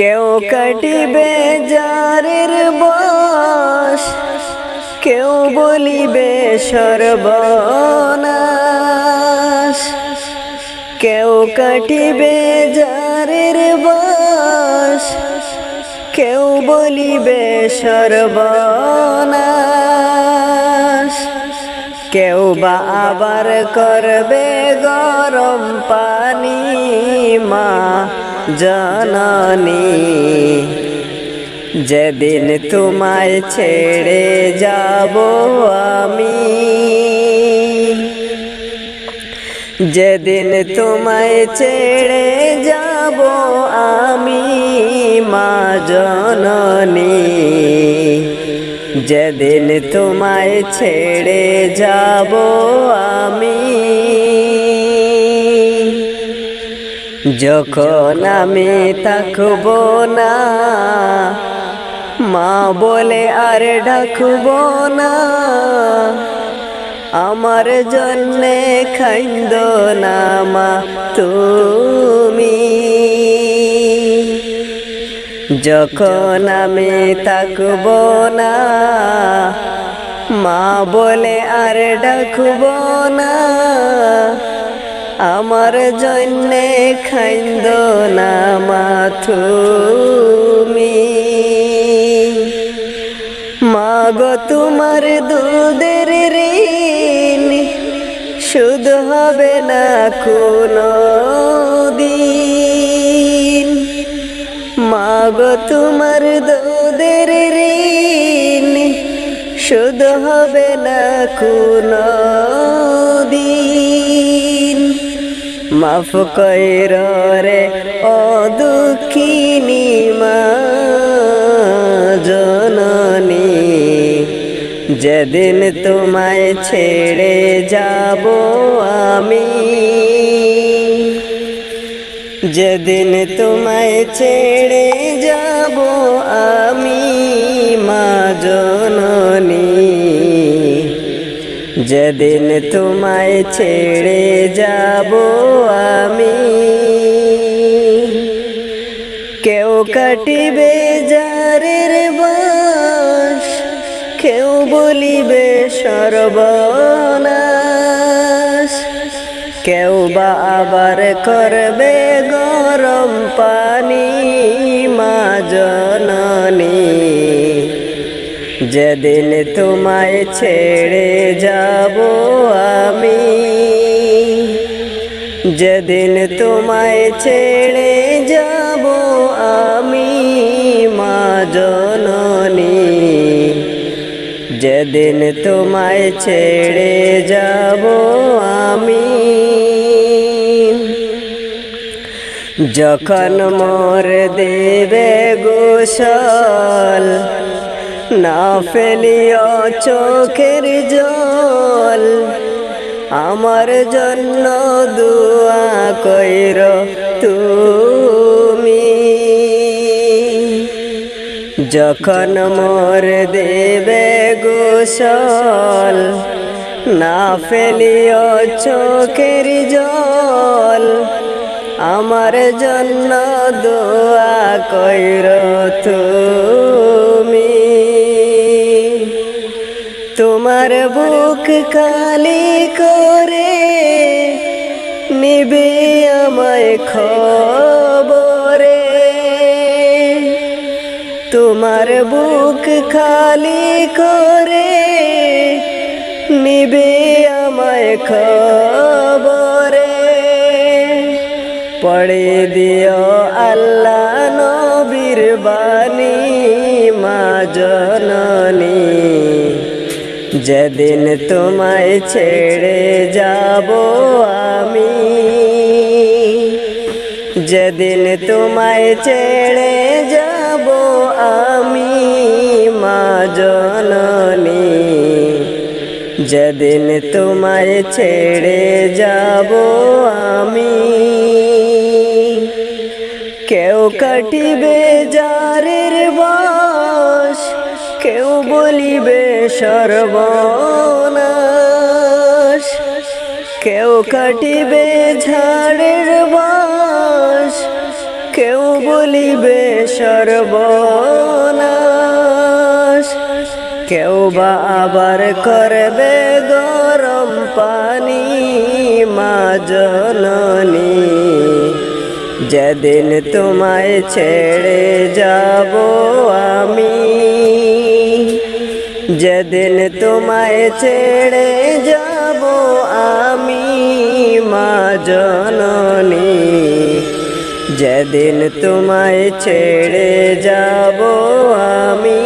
কেউ কাটিবে যারের বস কেউ বলিবে সর্বনাশ। কেউ কাটিবে যারের বস কেউ বলিবে সর্বনাশ। কেউ বা আবার করবে গরম পানি মা। জননী। যেদিন তোমায় ছেড়ে যাব আমি, যেদিন তোমায় ছেড়ে যাব আমি, মা জননী, যেদিন তোমায় ছেড়ে যাব আমি। যখন আমি থাকব না, মা বলে আর ডাকব না, আমার জন্যে খাইন্দ না মা তুমি। যখন আমি থাকব না, মা বলে আর ডাকব না আমার জন্যে খাইন্দ না মা তুমি। মাগো তোমার দুধের ঋণ শুধু হবে না কোনো দিন। মাগো তোমার দুধের ঋণ শুধ হবে না কোনো দিন। মাফ কইর রে, ও দুঃখিনী মা, জননী। যেদিন তোমায় ছেড়ে যাব আমি, যেদিন তোমায় ছেড়ে যাব আমি যেদিন তোমায় ছেড়ে যাব আমি, কেউ কাটিবে যারের বাস, কেউ বলিবে সর্বনাশ, কেউ বা আবার করবে গরম পানি যেদিন তোমায় ছেড়ে যাব আমি, যেদিন তোমায় ছেড়ে যাব আমি, মা জননী, যেদিন তোমায় ছেড়ে যাব আমি। যখন মোর দেবে গোসল না ফেলিও চোখের জল। আমার জন্য দুয়া কইর তুমি। যখন মোর দেবে গোসল, না ফেলিও চোখের জল। আমার জন্য দোয়া কইর তুমি। তোমার বুক খালি করে নিবে আমায় খবরে। তোমার বুক খালি করে নিবে আমায় খবরে। পড়ে দিও আল্লাহ নবীর বাণী মা জননী যেদিন তোমায় ছেড়ে যাব আমি, যেদিন তোমায় ছেড়ে যাব আমি, মা জননী, যেদিন তোমায় ছেড়ে যাব আমি, কেউ কাটিবে যারের বাস কেউ বলিবে সর্বনাশ। কেউ কাটিবে ঝাড়ের বাস কেউ বলিবে সর্বনাশ। কেউ বা আবার করবে গরম পানি মা যেদিন তোমায় ছেড়ে যাব আমি যেদিন তোমায় ছেড়ে যাব আমি মা জননী যেদিন তোমায় ছেড়ে যাব আমি